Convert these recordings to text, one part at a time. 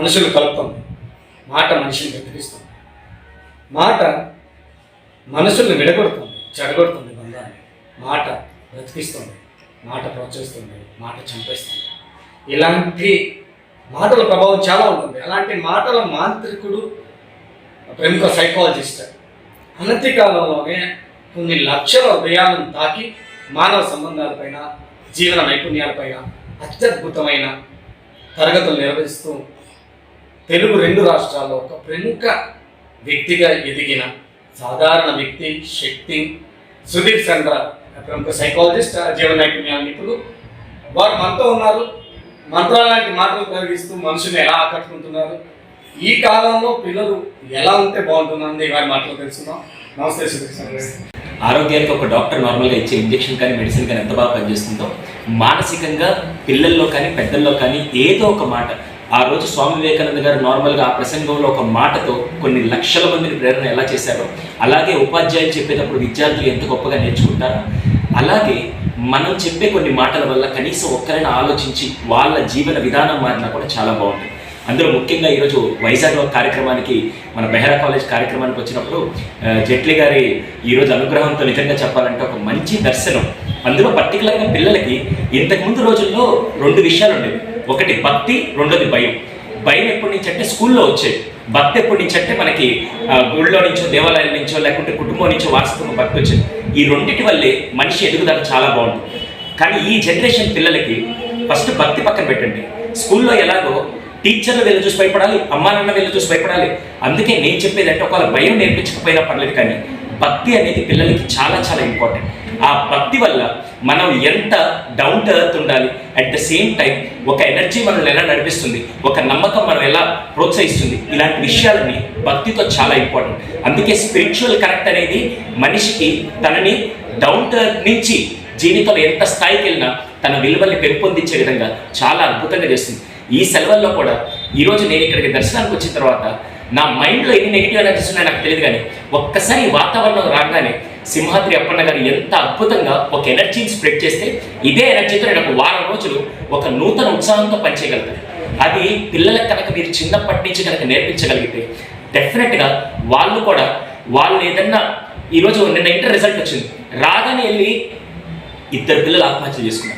మనుషులు కలుపుతుంది మాట మనిషిని వెతికిస్తుంది మాట మనుషుల్ని విడగొడుతుంది చెడగొడుతుంది బంధాన్ని. మాట బ్రతికిస్తుంది మాట ప్రోత్సహిస్తుంది మాట చంపేస్తుంది ఇలాంటి మాటల ప్రభావం చాలా ఉంటుంది. అలాంటి మాటల మాంత్రికుడు ప్రముఖ సైకాలజిస్ట్ అనతి కాలంలోనే కొన్ని లక్షల హృదయాలను తాకి మానవ సంబంధాలపైన జీవన నైపుణ్యాలపైన అత్యద్భుతమైన తరగతులు నిర్వహిస్తూ తెలుగు రెండు రాష్ట్రాల్లో ఒక ప్రముఖ వ్యక్తిగా ఎదిగిన సాధారణ వ్యక్తి శక్తి సుధీర్ చంద్ర ప్రముఖ సైకాలజిస్ట్ జీవన నైపుణ్యాల నిపుణులు వారు మనతో ఉన్నారు. మంత్రాల లాంటి మాటలు కలిగిస్తూ మనుషుని ఎలా ఆకట్టుకుంటున్నారు? ఈ కాలంలో పిల్లలు ఎలా ఉంటే బాగుంటుందని వారి మాటలు తెలుసుకుందాం. నమస్తే సుధీర్ చంద్ర ఆరోగ్యానికి ఒక డాక్టర్ నార్మల్గా ఇచ్చే ఇంజెక్షన్ కానీ మెడిసిన్ కానీ ఎంత బాగా పనిచేస్తుందో మానసికంగా పిల్లల్లో కానీ పెద్దల్లో కానీ ఏదో ఒక మాట ఆ రోజు స్వామి వివేకానంద గారు నార్మల్గా ఆ ప్రసంగంలో ఒక మాటతో కొన్ని లక్షల మందిని ప్రేరణ ఎలా చేశారో అలాగే ఉపాధ్యాయులు చెప్పేటప్పుడు విద్యార్థులు ఎంత గొప్పగా నేర్చుకుంటారో అలాగే మనం చెప్పే కొన్ని మాటల వల్ల కనీసం ఒక్కరైనా ఆలోచించి వాళ్ళ జీవన విధానం మారినా కూడా చాలా బాగుంటుంది అందులో ముఖ్యంగా ఈరోజు వైజాగ్ కార్యక్రమానికి మన బెహరా కాలేజ్ కార్యక్రమానికి వచ్చినప్పుడు జైట్లీ గారి ఈరోజు అనుగ్రహంతో నిజంగా చెప్పాలంటే ఒక మంచి దర్శనం. అందులో పర్టికులర్గా పిల్లలకి ఇంతకుముందు రోజుల్లో రెండు విషయాలు ఉండేవి ఒకటి భక్తి. రెండోది భయం. భయం ఎప్పటి నుంచి అంటే స్కూల్లో వచ్చేది. భక్తి ఎప్పటి నుంచి అంటే మనకి గుళ్ళో నుంచో దేవాలయాల నుంచో లేకుంటే కుటుంబం నుంచో వారసత్వం భక్తి వచ్చేది. ఈ రెండింటి వల్లే మనిషి ఎదుగుదల చాలా బాగుంటుంది. కానీ ఈ జనరేషన్ పిల్లలకి ఫస్ట్ భక్తి పక్కన పెట్టండి. స్కూల్లో ఎలాగో టీచర్లు వెళ్ళి చూసి భయపడాలి అమ్మా నాన్న వెళ్ళి చూసి భయపడాలి. అందుకే నేను చెప్పేది అంటే ఒకవేళ భయం నేర్పించకపోయినా పర్లేదు కానీ భక్తి అనేది పిల్లలకి చాలా చాలా ఇంపార్టెంట్ ఆ భక్తి వల్ల మనం ఎంత డౌన్ టు ఎర్త్ ఉండాలి అట్ ద సేమ్ టైం ఒక ఎనర్జీ మనల్ని ఎలా నడిపిస్తుంది ఒక నమ్మకం మనం ఎలా ప్రోత్సహిస్తుంది ఇలాంటి విషయాలని భక్తితో చాలా ఇంపార్టెంట్ అందుకే స్పిరిచువల్ కరెక్ట్ అనేది మనిషికి తనని డౌన్ టు ఎర్త్ నుంచి జీవితంలో ఎంత స్థాయికి వెళ్ళినా తన విలువల్ని పెంపొందించే విధంగా చాలా అద్భుతంగా చేస్తుంది. ఈ సెలవుల్లో కూడా ఈరోజు నేను ఇక్కడికి దర్శనానికి వచ్చిన తర్వాత నా మైండ్లో ఎన్ని నెగిటివ్ ఎనర్జీస్ ఉన్నాయో నాకు తెలియదు కానీ ఒక్కసారి వాతావరణం రాగానే సింహాద్రి అప్పన్న గారు ఎంత అద్భుతంగా ఒక ఎనర్జీని స్ప్రెడ్ చేస్తే ఇదే ఎనర్జీతో నేను ఒక వారం రోజులు ఒక నూతన ఉత్సాహంతో పనిచేయగలుగుతాను అది పిల్లలకు కనుక మీరు చిన్నప్పటి నుంచి కనుక నేర్పించగలిగితే డెఫినెట్గా వాళ్ళు కూడా వాళ్ళు ఏదన్నా ఈరోజు నిన్న ఇంటర్ రిజల్ట్ వచ్చింది. రాగానే వెళ్ళి ఇద్దరు పిల్లలు ఆత్మహత్య చేసుకున్నారు.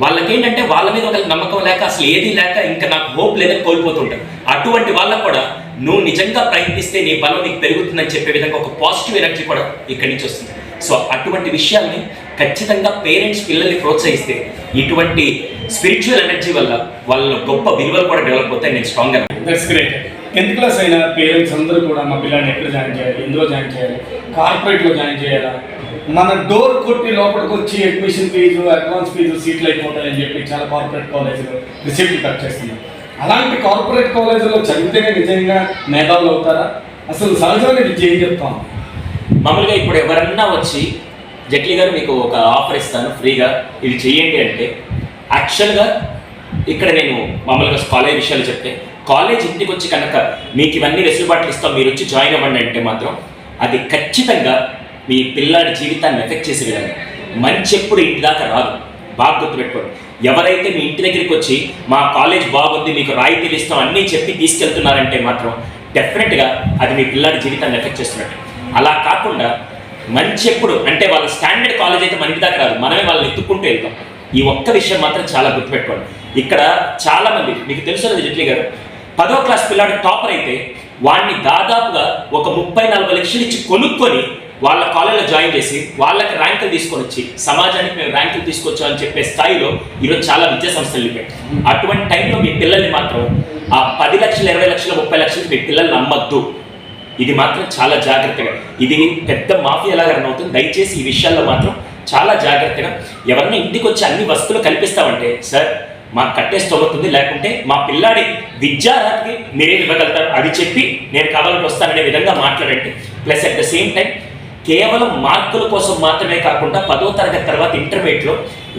వాళ్ళకేంటంటే వాళ్ళ మీద ఒక నమ్మకం లేక అసలు ఏది లేక ఇంకా నాకు హోప్ లేదని కోల్పోతుంటారు అటువంటి వాళ్ళకు కూడా నువ్వు నిజంగా ప్రయత్నిస్తే నీ బలం నీకు పెరుగుతుందని చెప్పే విధంగా ఒక పాజిటివ్ ఎనర్జీ కూడా ఇక్కడి నుంచి వస్తుంది. సో అటువంటి విషయాల్ని ఖచ్చితంగా పేరెంట్స్ పిల్లల్ని ప్రోత్సహిస్తే ఇటువంటి స్పిరిచువల్ ఎనర్జీ వల్ల వాళ్ళ గొప్ప విలువలు కూడా డెవలప్ అవుతాయి నేను strong that's great tenth class అయిన పేరెంట్స్ అందరూ కూడా మా పిల్లల్ని ఎక్కడ జాయిన్ చేయాలి? ఎందులో జాయిన్ చేయాలి? కార్పొరేట్లో జాయిన్ చేయాలా? మన డోర్ కొట్టి లోపలికి వచ్చి అడ్మిషన్ ఫీజు అడ్వాన్స్ ఫీజు సీట్లు అయిపోతాయని చెప్పి చాలా కార్పొరేట్ కాలేజీలో రిసిప్ట్ కట్ చేస్తున్నారు అలాంటి కార్పొరేట్ కాలేజీలో చదివితేనే నిజంగా మేధావులు అవుతారా? అసలు సహజంగా విద్య ఏం చెప్తాం? మామూలుగా ఇప్పుడు ఎవరన్నా వచ్చి జట్లీ గారు మీకు ఒక ఆఫర్ ఇస్తాను ఫ్రీగా ఇది చేయండి అంటే యాక్చువల్గా ఇక్కడ నేను మామూలుగా కాలేజ్ విషయాలు చెప్తే కాలేజ్ ఇంటికి వచ్చి కనుక మీకు ఇవన్నీ వెసులుబాట్లు ఇస్తాం మీరు వచ్చి జాయిన్ అవ్వండి అంటే మాత్రం అది ఖచ్చితంగా మీ పిల్లాడి జీవితాన్ని ఎఫెక్ట్ చేసే విధంగా. మంచి ఎప్పుడు ఇంటి దాకా రాదు. బాగా గుర్తుపెట్టుకోండి. ఎవరైతే మీ ఇంటి దగ్గరికి వచ్చి మా కాలేజ్ బాగుంది మీకు రాయితీలు ఇస్తాం అన్నీ చెప్పి తీసుకెళ్తున్నారంటే మాత్రం డెఫినెట్గా అది మీ పిల్లాడి జీవితాన్ని ఎఫెక్ట్ చేస్తున్నట్టు. అలా కాకుండా మంచి ఎప్పుడు అంటే వాళ్ళ స్టాండర్డ్ కాలేజ్ అయితే మన ఇంటి దాకా రాదు మనమే వాళ్ళని ఎత్తుక్కుంటూ వెళ్తాం. ఈ ఒక్క విషయం మాత్రం చాలా గుర్తుపెట్టుకోండి. ఇక్కడ చాలామంది మీకు తెలుసు జైట్లీ జట్లీ గారు పదో క్లాస్ పిల్లాడు టాపర్ అయితే వాడిని దాదాపుగా ఒక ముప్పై నలభై లక్షలు ఇచ్చి కొనుక్కొని వాళ్ళ కాలేజ్లో జాయిన్ చేసి వాళ్ళకి ర్యాంకులు తీసుకొని వచ్చి సమాజానికి మేము ర్యాంకులు తీసుకొచ్చాం అని చెప్పే స్థాయిలో ఈరోజు చాలా విద్యా సంస్థలు వెళ్ళిపోయాయి అటువంటి టైంలో మీ పిల్లల్ని మాత్రం ఆ పది లక్షలు ఇరవై లక్షలు ముప్పై లక్షలు మీ పిల్లల్ని నమ్మద్దు. ఇది మాత్రం చాలా జాగ్రత్తగా. ఇది పెద్ద మాఫియా లాగా రన్ అవుతుంది. దయచేసి ఈ విషయాల్లో మాత్రం చాలా జాగ్రత్తగా ఎవరైనా ఇంటికి వచ్చి అన్ని వస్తువులు కల్పిస్తామంటే సార్ మాకు కట్టే స్తోమతుంది లేకుంటే మా పిల్లాడి విద్యార్హతకి మీరేం ఇవ్వగలుగుతారు అది చెప్పి నేను కావాలంటే వస్తాననే విధంగా మాట్లాడండి. Plus at the same time కేవలం మార్కుల కోసం మాత్రమే కాకుండా పదో తరగతి తర్వాత ఇంటర్మీడియట్లో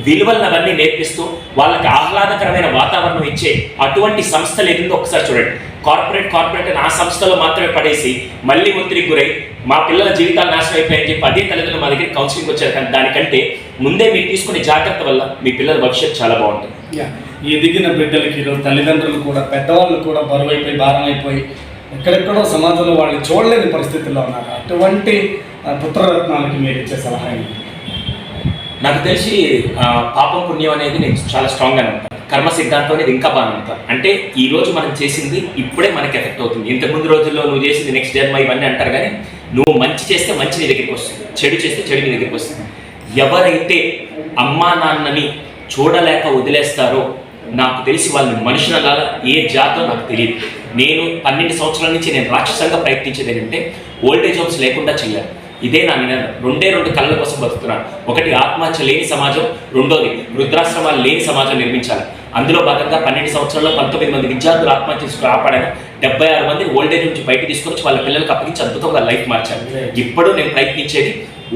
విలువలను అవన్నీ నేర్పిస్తూ వాళ్ళకి ఆహ్లాదకరమైన వాతావరణం ఇచ్చే అటువంటి సంస్థలు ఏదో ఒకసారి చూడండి. కార్పొరేట్ కార్పొరేట్ అని ఆ సంస్థలో మాత్రమే పడేసి మళ్ళీ ఒత్తిడికి గురై మా పిల్లల జీవితాలు నాశనం అయిపోయాయని చెప్పి అదే తల్లిదండ్రులు మా దగ్గర కౌన్సిలింగ్ వచ్చారు. కానీ దానికంటే ముందే మీరు తీసుకునే జాగ్రత్త వల్ల మీ పిల్లల భవిష్యత్తు చాలా బాగుంటుంది. ఎదిగిన బిడ్డలకి ఈరోజు తల్లిదండ్రులు కూడా పెద్దవాళ్ళు కూడా బరువైపోయి భారం అయిపోయి ఎక్కడెక్కడో సమాజంలో వాళ్ళు చూడలేని పరిస్థితుల్లో ఉన్నారు. అటువంటి పుత్రరత్నాలకి మీరు ఇచ్చే సలహా ఏంటి? నాకు తెలిసి పాపం పుణ్యం అనేది నేను చాలా స్ట్రాంగ్గా నమ్ముతాను కర్మ సిద్ధాంతం అనేది ఇంకా బాగా నమ్ముతాను అంటే ఈ రోజు మనం చేసింది ఇప్పుడే మనకి ఎఫెక్ట్ అవుతుంది. ఇంతకుముందు రోజుల్లో నువ్వు చేసింది నెక్స్ట్ జన్మ ఇవన్నీ అంటారు కానీ నువ్వు మంచి చేస్తే మంచి నీ దగ్గరికి వస్తుంది. చెడు చేస్తే చెడు నీ దగ్గరికి వస్తుంది. ఎవరైతే అమ్మా నాన్నని చూడలేక వదిలేస్తారో నాకు తెలిసి వాళ్ళు మనుషులలా ఏ జాతో నాకు తెలియదు. నేను పన్నెండు సంవత్సరాల నుంచి నేను రాక్షసంగా ప్రయత్నించేది ఏంటంటే ఓల్డేజ్ హోమ్స్ లేకుండా చేయాలి ఇదే నా నినాదం. రెండే రెండు కళల కోసం బతుకుతున్నాను. ఒకటి ఆత్మహత్య లేని సమాజం రెండోది వృద్ధాశ్రమాలు లేని సమాజం నిర్మించాలి. అందులో భాగంగా పన్నెండు సంవత్సరాల్లో పంతొమ్మిది మంది విద్యార్థులు ఆత్మహత్య కాపాడాను డెబ్బై ఆరు మంది ఓల్డేజ్ నుంచి బయట తీసుకొచ్చి వాళ్ళ పిల్లలకు అప్పగించి అద్భుతంగా లైఫ్ మార్చాను ఇప్పుడు నేను ప్రయత్నించేది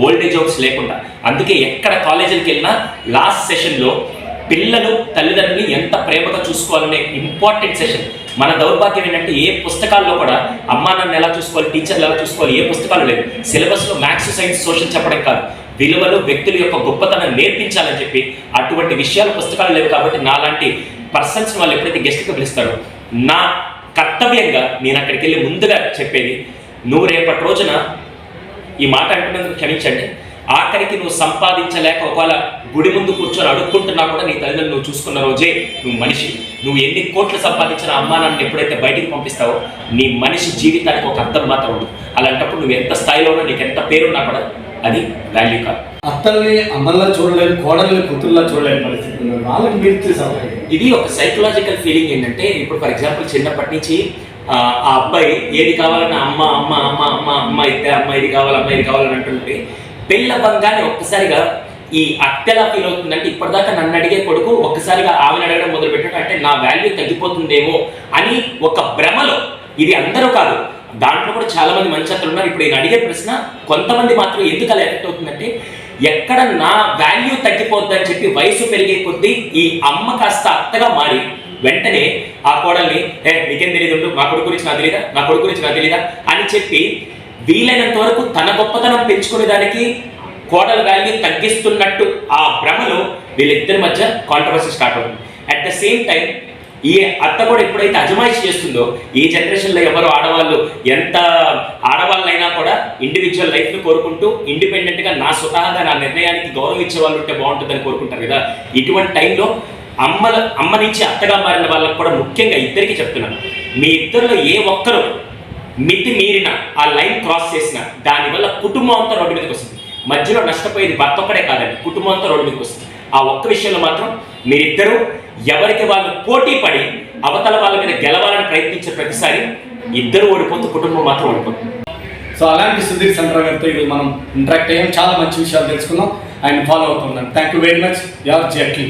ఓల్డేజ్ హోమ్స్ లేకుండా. అందుకే ఎక్కడ కాలేజీలకు వెళ్ళినా లాస్ట్ సెషన్లో పిల్లలు తల్లిదండ్రులు ఎంత ప్రేమగా చూసుకోవాలనే ఇంపార్టెంట్ సెషన్ మన దౌర్భాగ్యం ఏంటంటే ఏ పుస్తకాల్లో కూడా అమ్మా నన్ను ఎలా చూసుకోవాలి టీచర్లు ఎలా చూసుకోవాలి ఏ పుస్తకాలు లేవు. సిలబస్లో మ్యాథ్స్ సైన్స్ సోషల్ చెప్పడం కాదు. విలువలు వ్యక్తుల యొక్క గొప్పతనం నేర్పించాలని చెప్పి అటువంటి విషయాలు పుస్తకాలు లేవు కాబట్టి నాలాంటి పర్సన్స్ వాళ్ళు ఎప్పుడైతే గెస్ట్కి పిలుస్తారో నా కర్తవ్యంగా నేను అక్కడికి వెళ్ళి ముందుగా చెప్పేది నువ్వు రేపటి రోజున ఈ మాట అంటున్నందుకు క్షమించండి. ఆఖరికి నువ్వు సంపాదించలేక ఒకవేళ గుడి ముందు కూర్చొని అడుక్కుంటున్నా కూడా నీ తల్లిదండ్రులు నువ్వు చూసుకున్న రోజే నువ్వు మనిషి. నువ్వు ఎన్ని కోట్లు సంపాదించిన అమ్మా నాన్న ఎప్పుడైతే బయటికి పంపిస్తావో నీ మనిషి జీవితానికి ఒక అర్థం మాత్రం ఉండదు. అలాంటప్పుడు నువ్వు ఎంత స్థాయిలో ఉన్నా నీకు ఎంత పేరున్నా కూడా అది వాల్యూ కాదు. అత్తల్ని అమ్మల్లా చూడలేని కోడల్ని కూతుర్లా చూడలేని పరిస్థితి వాళ్ళకి మీరు? ఇది ఒక సైకలాజికల్ ఫీలింగ్ ఏంటంటే ఇప్పుడు ఫర్ ఎగ్జాంపుల్ చిన్నప్పటి నుంచి ఆ అబ్బాయి ఏది కావాలన్నా అమ్మ అమ్మ అమ్మ అమ్మ అమ్మ అయితే అమ్మ ఇది కావాలి అమ్మ ఇది కావాలని అంటుంటే పెళ్ళవ్వంగానే ఒక్కసారిగా ఈ అత్తెలా ఫీల్ అవుతుందంటే ఇప్పటిదాకా నన్ను అడిగే కొడుకు ఒక్కసారిగా ఆవిని అడగడం మొదలు అంటే నా వాల్యూ తగ్గిపోతుందేమో అని ఒక భ్రమలో ఇది అందరూ కాదు దాంట్లో కూడా చాలా మంది మంచి అత్తలు ఉన్నారు. ఇప్పుడు నేను అడిగే ప్రశ్న కొంతమంది మాత్రం ఎందుకు అలా ఎఫెక్ట్ అవుతుందంటే ఎక్కడ నా వాల్యూ తగ్గిపోద్దని చెప్పి వయసు పెరిగే కొద్దీ ఈ అమ్మ కాస్త అత్తగా మారి వెంటనే ఆ కోడల్ని ఏ నీకేం తెలియదు నా మా కొడుకు గురించి నాకు తెలియదా నా కొడుకు గురించి నాకు తెలియదా అని చెప్పి వీలైనంత వరకు తన గొప్పతనం పెంచుకునే దానికి కోడల వాల్యూ తగ్గిస్తున్నట్టు ఆ భ్రమలో వీళ్ళిద్దరి మధ్య కాంట్రవర్సీ స్టార్ట్ అవుతుంది. అట్ ద సేమ్ టైం ఈ అత్త కూడా ఎప్పుడైతే అజమాయిషి చేస్తుందో ఈ జనరేషన్లో ఎవరు ఆడవాళ్ళు ఎంత ఆడవాళ్ళైనా కూడా ఇండివిజువల్ లైఫ్ని కోరుకుంటూ ఇండిపెండెంట్గా నా స్వతహాగా నా నిర్ణయానికి గౌరవం ఇచ్చే వాళ్ళు ఉంటే బాగుంటుందని కోరుకుంటారు కదా. ఇటువంటి టైంలో అమ్మల అమ్మ నుంచి అత్తగా మారిన వాళ్ళకు కూడా ముఖ్యంగా ఇద్దరికి చెప్తున్నాను. మీ ఇద్దరిలో ఏ ఒక్కరు మితి మీరిన ఆ లైన్ క్రాస్ చేసిన దానివల్ల కుటుంబం అంతా రోడ్డు మీదకి వస్తుంది. మధ్యలో నష్టపోయేది భర్త ఒక్కడే కాదండి కుటుంబం అంతా రోడ్డు మీదకి వస్తుంది. ఆ ఒక్క విషయంలో మాత్రం మీరిద్దరూ ఎవరికి వాళ్ళు పోటీ పడి అవతల వాళ్ళ మీద గెలవాలని ప్రయత్నించే ప్రతిసారి ఇద్దరు ఓడిపోతూ కుటుంబం మాత్రం ఓడిపోతుంది. సో అలాంటి సుధీర్ చంద్ర గారితో ఇది మనం ఇంటరాక్ట్ అయ్యాం. చాలా మంచి విషయాలు తెలుసుకున్నాం. ఆయన ఫాలో అవుతున్నాం thank you very much your Jaitley